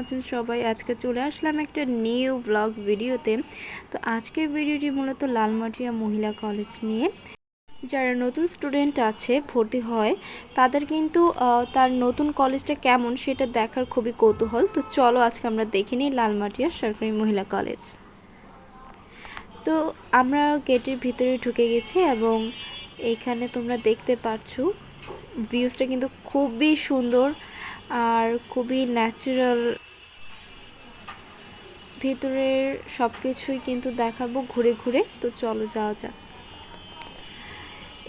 আছেন সবাই? আজকে চলে আসলাম একটা নিউ ব্লগ ভিডিওতে। তো আজকের ভিডিওটি মূলত লালমাটিয়া মহিলা কলেজ নিয়ে। যারা নতুন স্টুডেন্ট আছে, ভর্তি হয়, তাদের কিন্তু তার নতুন কলেজটা কেমন সেটা দেখার খুবই কৌতূহল। তো চলো আজকে আমরা দেখে নিই লালমাটিয়া সরকারি মহিলা কলেজ তো আমরা গেটের ভিতরে ঢুকে গেছি এবং এইখানে তোমরা দেখতে পাচ্ছ ভিউজটা কিন্তু খুবই সুন্দর আর খুবই ন্যাচারাল ভিতরের সব কিছুই কিন্তু দেখাবো ঘুরে ঘুরে। তো চলো যাওয়া যাক।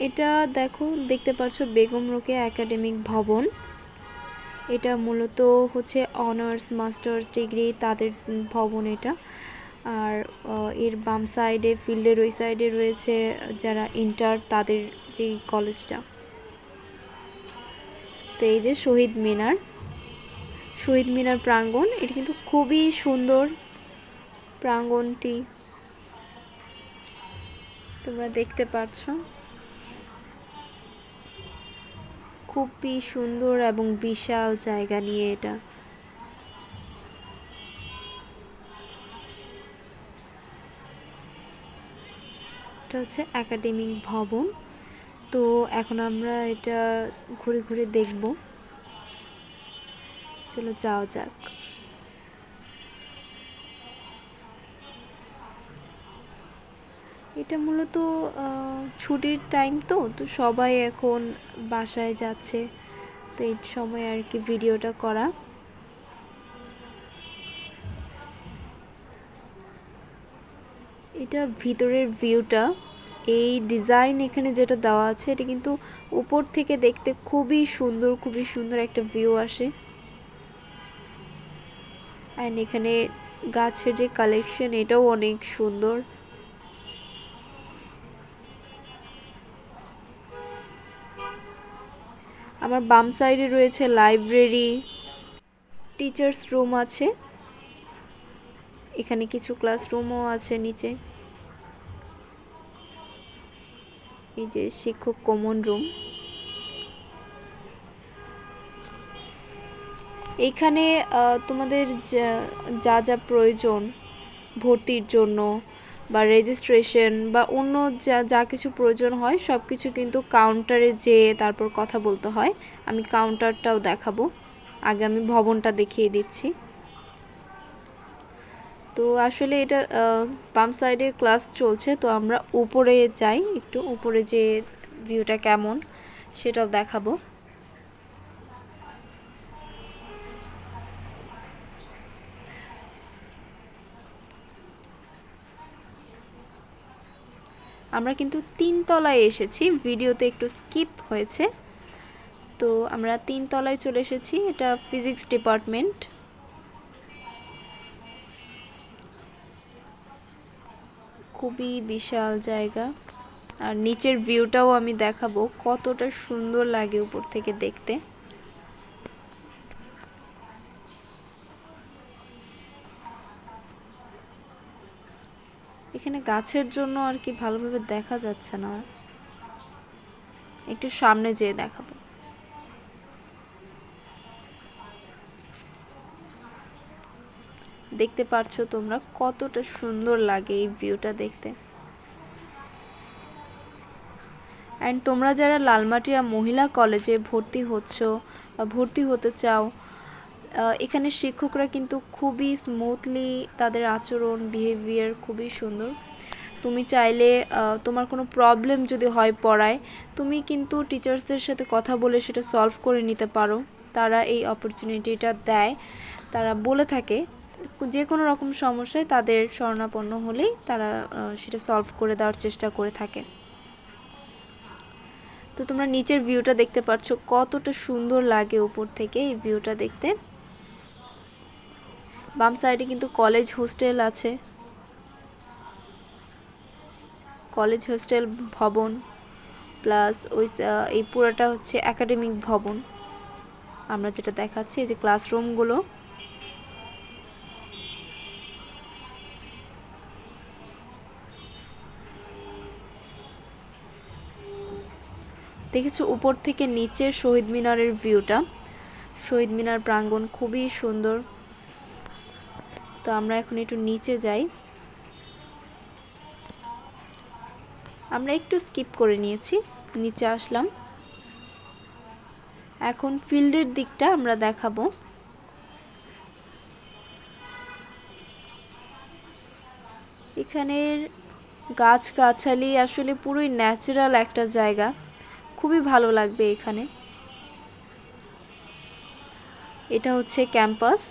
এটা দেখো, দেখতে পাচ্ছ বেগম রোকেয়া একাডেমিক ভবন। এটা মূলত হচ্ছে অনার্স, মাস্টার্স ডিগ্রি তাদের ভবন এটা। আর এর বাম সাইডে, ফিল্ডের ওই সাইডে রয়েছে যারা ইন্টার তাদের যেই কলেজটা। তো এই যে শহীদ মিনার। শহীদ মিনার প্রাঙ্গণ, এটা কিন্তু খুবই সুন্দর প্রাঙ্গণটি তোমরা দেখতে পাচ্ছ। খুবই সুন্দর এবং বিশাল জায়গা নিয়ে এটা। এটা হচ্ছে একাডেমিক ভবন। তো এখন আমরা এটা ঘুরে ঘুরে দেখব। চলো যাওয়া যাক। এটা মূলত ছুটির টাইম তো তো সবাই এখন বাসায় যাচ্ছে। তো এই সময় আর কি ভিডিওটা করা। এটা ভিতরের ভিউটা এই ডিজাইন এখানে যেটা দেওয়া আছে, এটা কিন্তু উপর থেকে দেখতে খুবই সুন্দর খুবই সুন্দর একটা ভিউ আসে। অ্যান্ড এখানে গাছের যে কালেকশন এটাও অনেক সুন্দর। আমার বাম সাইডে রয়েছে লাইব্রেরি, টিচার্স রুম আছে। এখানে কিছু ক্লাসরুমও আছে নিচে। এই যে শিক্ষক কমন রুম। এইখানে তোমাদের যা- যা প্রয়োজন ভর্তির জন্য বা রেজিস্ট্রেশন বা অন্য যা যা কিছু প্রয়োজন হয় সব কিছু কিন্তু কাউন্টারে যেয়ে তারপর কথা বলতে হয়। আমি কাউন্টারটাও দেখাবো। আগে আমি ভবনটা দেখিয়ে দিচ্ছি। তো আসলে এটা বাম সাইডে ক্লাস চলছে, তো আমরা উপরে যাই, একটু উপরে যে ভিউটা কেমন সেটাও দেখাবো। আমরা কিন্তু তিন তলায় এসেছি। ভিডিওতে একটু স্কিপ হয়েছে। তো আমরা তিন তলায় চলে এসেছি। এটা ফিজিক্স ডিপার্টমেন্ট। খুবই বিশাল জায়গা। আর নিচের ভিউটাও আমি দেখাবো। কতটা সুন্দর লাগে উপর থেকে দেখতে। এখানে গাছের জন্য আর কি ভালোভাবে দেখা যাচ্ছে না। একটু সামনে যেয়ে দেখাবো। দেখতে পারছ তোমরা কতটা সুন্দর লাগে এই ভিউটা দেখতে। অ্যান্ড তোমরা যারা লালমাটিয়া মহিলা কলেজে ভর্তি হচ্ছ বা ভর্তি হতে চাও এখানে শিক্ষকরা কিন্তু খুবই স্মুথলি তাদের আচরণ বিহেভিয়ার খুবই সুন্দর। তুমি চাইলে তোমার কোনো প্রবলেম যদি হয় পড়ায়, তুমি কিন্তু টিচার্সদের সাথে কথা বলে সেটা সলভ করে নিতে পারো। তারা এই অপরচুনিটিটা দেয়, তারা বলে থাকে। যে কোনো রকম সমস্যায় তাদের শরণাপন্ন হলেই তারা সেটা সলভ করে দেওয়ার চেষ্টা করে থাকে। তো তোমরা নিচের ভিউটা দেখতে পাচ্ছ কতটা সুন্দর লাগে উপর থেকে এই ভিউটা দেখতে। বাম সাইডে কিন্তু কলেজ হোস্টেল আছে। কলেজ হোস্টেল ভবন, প্লাস ওই এই পুরোটা হচ্ছে একাডেমিক ভবন। আমরা যেটা দেখাচ্ছি, এই যে ক্লাসরুমগুলো। দেখেছ উপর থেকে নিচের শহীদ মিনারের ভিউটা? শহীদ মিনার প্রাঙ্গণ খুবই সুন্দর। তো আমরা এখন একটু নিচে যাই। আমরা একটু স্কিপ করে নিয়েছি, নিচে আসলাম। এখন ফিল্ডের দিকটা আমরা দেখাবো। এখানের গাছগাছালি আসলে পুরোই ন্যাচারাল একটা জায়গা। খুবই ভালো লাগবে এখানে। এটা হচ্ছে ক্যাম্পাস।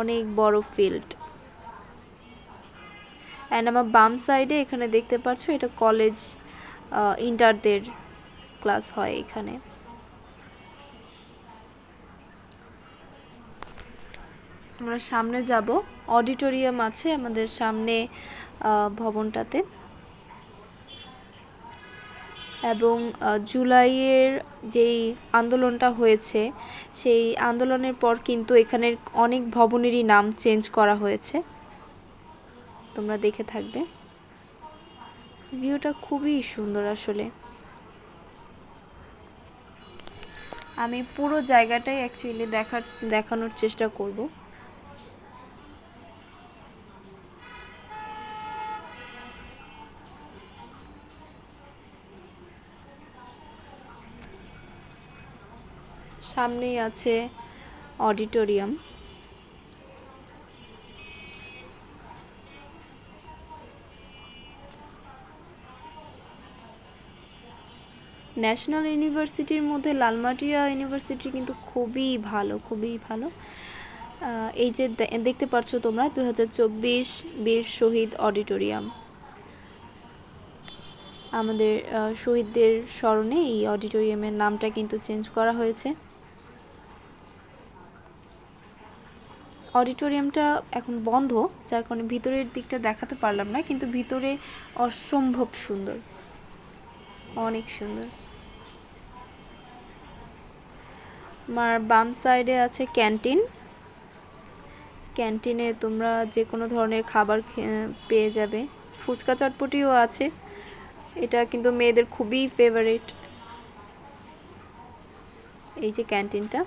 অনেক বড় ফিল্ড অ্যান্ড আমার বাম সাইডে এখানে দেখতে পাচ্ছ, এটা কলেজ ইন্টারদের ক্লাস হয় এখানে। আমরা সামনে যাব। অডিটোরিয়াম আছে আমাদের সামনে ভবনটাতে। এবং জুলাইয়ের যেই আন্দোলনটা হয়েছে, সেই আন্দোলনের পর কিন্তু এখানের অনেক ভবনেরই নাম চেঞ্জ করা হয়েছে। তোমরা দেখে থাকবে। ভিউটা খুবই সুন্দর আসলে। আমি পুরো জায়গাটাই অ্যাকচুয়ালি দেখার, দেখানোর চেষ্টা করব। সামনেই আছে অডিটোরিয়াম। ন্যাশনাল ইউনিভার্সিটির মধ্যে লালমাটিয়া ইউনিভার্সিটি কিন্তু খুবই ভালো খুবই ভালো। এই যে দেখতে পাচ্ছ তোমরা দু হাজার চব্বিশ বীর শহীদ অডিটোরিয়াম। আমাদের শহীদদের স্মরণে এই অডিটোরিয়ামের নামটা কিন্তু চেঞ্জ করা হয়েছে। অডিটোরিয়ামটা এখন বন্ধ, যার কারণে ভিতরের দিকটা দেখাতে পারলাম না, কিন্তু ভিতরে অসম্ভব সুন্দর। অনেক সুন্দর। আমার বাম সাইডে আছে ক্যান্টিন। ক্যান্টিনে তোমরা যে কোনো ধরনের খাবার পেয়ে যাবে। ফুচকা চটপটিও আছে। এটা কিন্তু মেয়েদের খুবই ফেভারিট এই যে ক্যান্টিনটা।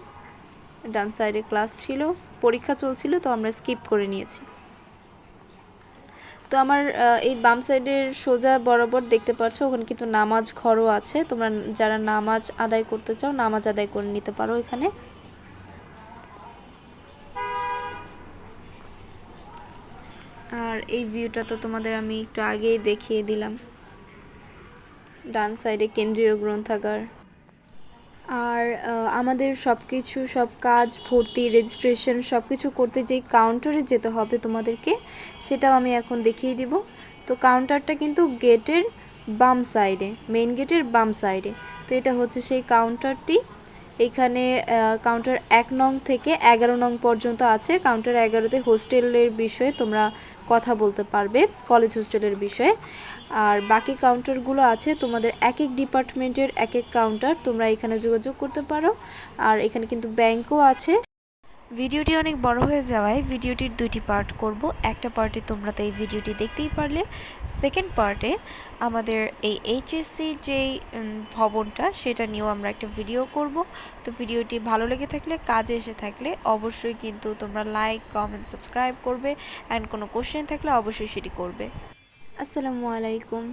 ডান সাইডে ক্লাস ছিল, পরীক্ষা চলছিল, তো আমরা স্কিপ করে নিয়েছি। তো আমার এই বাম সাইডের সোজা বরাবর দেখতে পাচ্ছ, ওখানে কিন্তু নামাজ ঘরও আছে। তোমরা যারা নামাজ আদায় করতে চাও, নামাজ আদায় করে নিতে পারো এখানে। আর এই ভিউটা তো তোমাদের আমি একটু আগেই দেখিয়ে দিলাম। ডান সাইডে কেন্দ্রীয় গ্রন্থাগার। আর আমাদের সব কিছু সব কাজ, ভর্তি রেজিস্ট্রেশন সব কিছু করতে যেই কাউন্টারে যেতে হবে তোমাদেরকে, সেটাও আমি এখন দেখিয়ে দিব। তো কাউন্টারটা কিন্তু গেটের বাম সাইডে মেন গেটের বাম সাইডে তো এটা হচ্ছে সেই কাউন্টারটি এখানে কাউন্টার এক নং থেকে এগারো নং পর্যন্ত আছে। কাউন্টার এগারোতে হোস্টেলের বিষয়ে তোমরা কথা বলতে পারবে কলেজ হোস্টেলের বিষয়ে। আর বাকি কাউন্টারগুলো আছে, তোমাদের এক এক ডিপার্টমেন্টের এক এক কাউন্টার তোমরা এখানে যোগাযোগ করতে পারো। আর এখানে কিন্তু ব্যাংকও আছে। ভিডিওটি অনেক বড় হয়ে যাওয়ায় ভিডিওটির দুটি পার্ট করব। একটা পার্টে তোমরা তো এই ভিডিওটি দেখতেই পারলে। সেকেন্ড পার্টে আমাদের এই এইচএসসি যেই ভবনটা, সেটা নিয়েও আমরা একটা ভিডিও করব। তো ভিডিওটি ভালো লেগে থাকলে, কাজে এসে থাকলে অবশ্যই কিন্তু তোমরা লাইক কমেন্ট সাবস্ক্রাইব করবে। অ্যান্ড কোনো কোশ্চেন থাকলে অবশ্যই সেটি করবে। আসসালামু আলাইকুম।